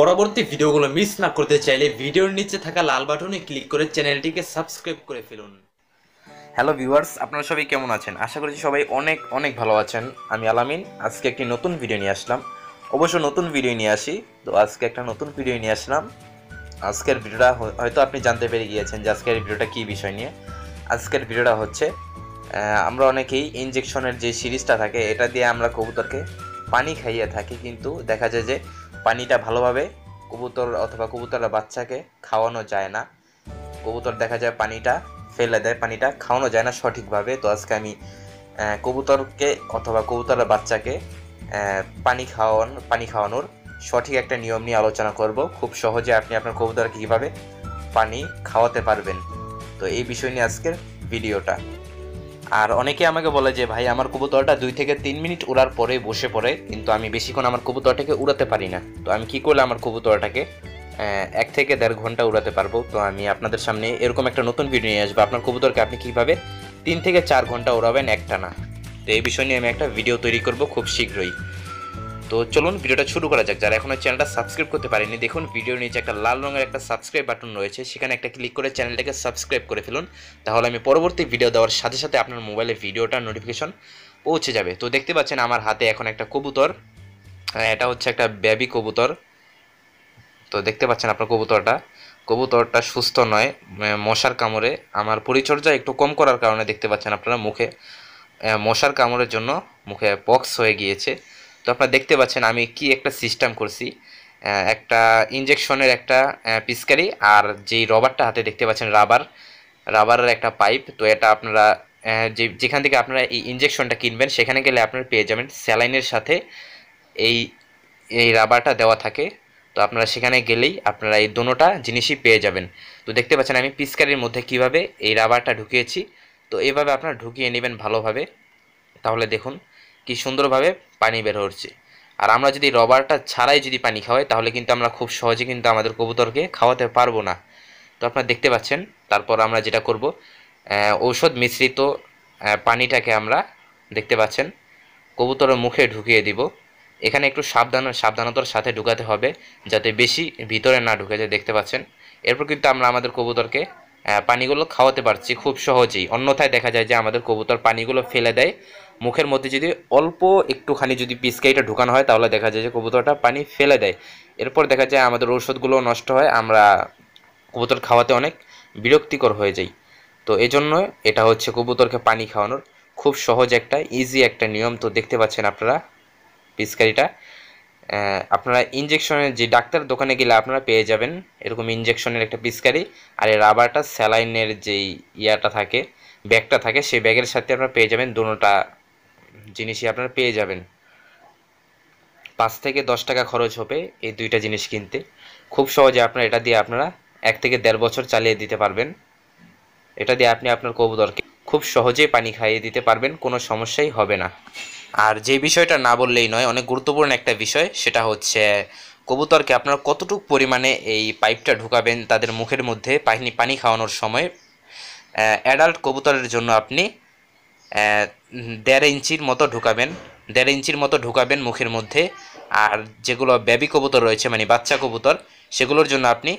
পরবর্তী ভিডিওগুলো মিস না করতে চাইলে ভিডিওর নিচে থাকা লাল বাটনে ক্লিক করে চ্যানেলটিকে সাবস্ক্রাইব করে ফেলুন। হ্যালো ভিউয়ার্স আপনারা সবাই কেমন আছেন? আশা করছি সবাই অনেক অনেক ভালো আছেন। আমি আলামিন, আজকে একটি নতুন ভিডিও নিয়ে আসলাম। অবশ্য নতুন ভিডিও নিয়ে আসি, তো আজকে একটা নতুন ভিডিও নিয়ে আসলাম। আজকের ভিডিওটা হয়তো আপনি জানতে পেরে গিয়েছেন যে আজকের ভিডিওটা কী বিষয় নিয়ে। আজকের ভিডিওটা হচ্ছে আমরা অনেকেই ইনজেকশনের যে সিরিজটা থাকে, এটা দিয়ে আমরা কবুতরকে পানি খাইয়ে থাকি, কিন্তু দেখা যায় যে পানিটা ভালোভাবে কবুতর অথবা কবুতরের বাচ্চাকে খাওয়ানো যায় না। কবুতর দেখা যায় পানিটা ফেলে দেয়, পানিটা খাওয়ানো যায় না সঠিকভাবে। তো আজকে আমি কবুতরকে অথবা কবুতরের বাচ্চাকে পানি খাওয়ান, পানি খাওয়ানোর সঠিক একটা নিয়ম নিয়ে আলোচনা করব। খুব সহজে আপনি আপনার কবুতরকে কীভাবে পানি খাওয়াতে পারবেন। তো এই বিষয় নিয়ে আজকের ভিডিওটা। আর অনেকে আমাকে বলে যে, ভাই, আমার কবুতরটা দুই থেকে তিন মিনিট উড়ার পরে বসে পড়ে, কিন্তু আমি বেশিক্ষণ আমার কবুতরটাকে উড়াতে পারি না। তো আমি কি করলে আমার কবুতরটাকে এক থেকে দেড় ঘণ্টা উড়াতে পারব? তো আমি আপনাদের সামনে এরকম একটা নতুন ভিডিও নিয়ে আসব। আপনার কবুতরকে আপনি কীভাবে তিন থেকে চার ঘণ্টা উড়াবেন? একটা না তো এই বিষয় নিয়ে আমি একটা ভিডিও তৈরি করব খুব শীঘ্রই। তো চলুন ভিডিওটা শুরু করা যাক। যারা এখনও চ্যানেলটা সাবস্ক্রাইব করতে পারেনি দেখুন ভিডিওর নিচে একটা লাল রঙের একটা সাবস্ক্রাইব বাটন রয়েছে। সেখানে একটা ক্লিক করে চ্যানেলটাকে সাবস্ক্রাইব করে ফেলুন। তাহলে আমি পরবর্তী ভিডিও দেওয়ার সাথে সাথে আপনার মোবাইলে ভিডিওটার নোটিফিকেশন পৌঁছে যাবে। তো দেখতে পাচ্ছেন আমার হাতে এখন একটা কবুতর। আহ, এটা হচ্ছে একটা বেবি কবুতর। তো দেখতে পাচ্ছেন আপনার কবুতরটা। কবুতরটা সুস্থ নয় মশার কামড়ে। আমার পরিচর্যা একটু কম করার কারণে দেখতে পাচ্ছেন আপনারা মুখে মশার কামড়ের জন্য মুখে পক্স হয়ে গিয়েছে। তো আপনারা দেখতে পাচ্ছেন আমি কি একটা সিস্টেম করছি। একটা ইনজেকশনের একটা আহ, পিচকারি আর যেই রবারটা হাতে দেখতে পাচ্ছেন রাবার রাবারের একটা পাইপ তো এটা আপনারা যে যেখান থেকে আপনারা এই ইনজেকশনটা কিনবেন সেখানে গেলে আপনারা পেয়ে যাবেন স্যালাইনের সাথে এই এই রাবারটা দেওয়া থাকে। তো আপনারা সেখানে গেলেই আপনারা এই দোনোটা জিনিসই পেয়ে যাবেন। তো দেখতে পাচ্ছেন আমি পিচকারির মধ্যে কীভাবে এই রাবারটা ঢুকিয়েছি। তো এভাবে আপনারা ঢুকিয়ে নেবেন ভালোভাবে। তাহলে দেখুন কি সুন্দরভাবে পানি বের হচ্ছে। আর আমরা যদি রবারটা ছাড়াই যদি পানি খাওয়াই, তাহলে কিন্তু আমরা খুব সহজে কিন্তু আমাদের কবুতরকে খাওয়াতে পারব না। তো আপনারা দেখতে পাচ্ছেন, তারপর আমরা যেটা করব ঔষধ মিশ্রিত পানিটাকে আমরা দেখতে পাচ্ছেন, কবুতরের মুখে ঢুকিয়ে দিব। এখানে একটু সাবধান সাবধানতার সাথে ঢুকাতে হবে, যাতে বেশি ভিতরে না ঢুকে যায়, দেখতে পাচ্ছেন। এরপর কিন্তু আমরা আমাদের কবুতরকে পানিগুলো খাওয়াতে পারছি খুব সহজেই। অন্যথায় দেখা যায় যে আমাদের কবুতর পানিগুলো ফেলে দেয় মুখের মধ্যে যদি অল্প একটুখানি যদি পিসকাইটা ঢুকানো হয়, তাহলে দেখা যায় যে কবুতরটা পানি ফেলে দেয়। এরপর দেখা যায় আমাদের ঔষধগুলো নষ্ট হয়, আমরা কবুতর খাওয়াতে অনেক বিরক্তিকর হয়ে যাই। তো এই জন্য এটা হচ্ছে কবুতরকে পানি খাওয়ানোর খুব সহজ একটা ইজি একটা নিয়ম। তো দেখতে পাচ্ছেন আপনারা পিচকারিটা। আপনারা ইঞ্জেকশনের যে ডাক্তার দোকানে গেলে আপনারা পেয়ে যাবেন এরকম ইঞ্জেকশনের একটা পিচকারি। আর এই রাবারটা স্যালাইনের যেই ইয়াটা থাকে, ব্যাগটা থাকে, সেই ব্যাগের সাথে আপনারা পেয়ে যাবেন দুটোটা জিনিসই আপনারা পেয়ে যাবেন। পাঁচ থেকে দশ টাকা খরচ হবে এই দুইটা জিনিস কিনতে। খুব সহজে আপনারা এটা দিয়ে আপনারা এক থেকে দেড় বছর চালিয়ে দিতে পারবেন। এটা দিয়ে আপনি আপনার কবুতরকে খুব সহজেই পানি খাইয়ে দিতে পারবেন, কোনো সমস্যাই হবে না। আর যে বিষয়টা না বললেই নয়, অনেক গুরুত্বপূর্ণ একটা বিষয়, সেটা হচ্ছে কবুতরকে আপনারা কতটুকু পরিমাণে এই পাইপটা ঢুকাবেন, তাদের মুখের মধ্যে পানি পানি খাওয়ানোর সময় অ্যাডাল্ট কবুতরের জন্য আপনি দেড় ইঞ্চির মতো ঢুকাবেন, দেড় ইঞ্চির মতো ঢুকাবেন মুখের মধ্যে। আর যেগুলো বেবি কবুতর রয়েছে মানে বাচ্চা কবুতর, সেগুলোর জন্য আপনি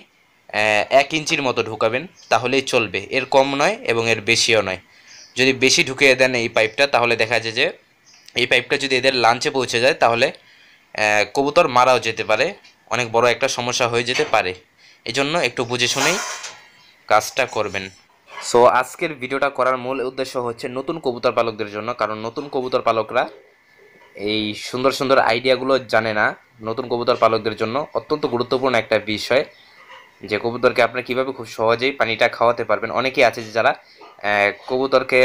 এক ইঞ্চির মতো ঢুকাবেন, তাহলেই চলবে। এর কম নয় এবং এর বেশিও নয়। যদি বেশি ঢুকিয়ে দেন এই পাইপটা তাহলে দেখা যায় যে, এই পাইপটা যদি এদের লাঞ্চে পৌঁছে যায়, তাহলে কবুতর মারাও যেতে পারে। অনেক বড় একটা সমস্যা হয়ে যেতে পারে। এজন্য একটু বুঝে শুনেই কাজটা করবেন। সো আজকের ভিডিওটা করার মূল উদ্দেশ্য হচ্ছে নতুন কবুতর পালকদের জন্য, কারণ নতুন কবুতর পালকরা এই সুন্দর সুন্দর আইডিয়াগুলো জানে না নতুন কবুতর পালকদের জন্য। অত্যন্ত গুরুত্বপূর্ণ একটা বিষয় যে কবুতরকে আপনারা কীভাবে খুব সহজেই পানিটা খাওয়াতে পারবেন। অনেকেই আছে যে যারা কবুতরকে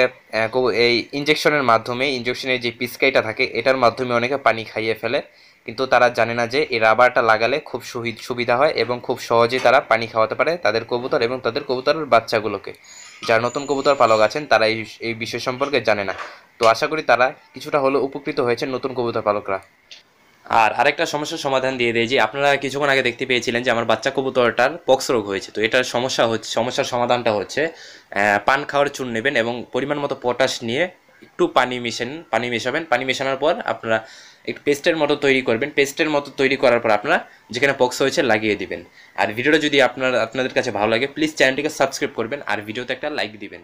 এই ইঞ্জেকশনের মাধ্যমে ইঞ্জেকশনের যে পিসকাইটা থাকে, এটার মাধ্যমে অনেকে পানি খাইয়ে ফেলে। কিন্তু তারা জানে না যে এই রাবারটা লাগালে খুব সুবি- সুবিধা হয় এবং খুব সহজেই তারা পানি খাওয়াতে পারে তাদের কবুতর এবং তাদের কবুতরের বাচ্চাগুলোকে। যারা নতুন কবুতর পালক আছেন, তারা এই এই বিষয় সম্পর্কে জানে না। তো আশা করি তারা কিছুটা হলেও উপকৃত হয়েছেন নতুন কবুতর পালকরা। আর আরেকটা সমস্যার সমাধান দিয়ে দেয় যে, আপনারা কিছুক্ষণ আগে দেখতে পেয়েছিলেন যে, আমার বাচ্চা কবুতরটার পক্স রোগ হয়েছে। তো এটার সমস্যা হচ্ছে, সমস্যার সমাধানটা হচ্ছে পান খাওয়ার চুন নেবেন এবং পরিমাণ মতো পটাশ নিয়ে একটু পানি মিশান, পানি মেশাবেন। পানি মেশানোর পর আপনারা একটু পেস্টের মতো তৈরি করবেন। পেস্টের মতো তৈরি করার পর আপনারা যেখানে বক্স হয়েছে লাগিয়ে দিবেন। আর ভিডিওটা যদি আপনার, আপনাদের কাছে ভালো লাগে প্লিজ চ্যানেলটিকে সাবস্ক্রাইব করবেন। আর ভিডিওতে একটা লাইক দিবেন।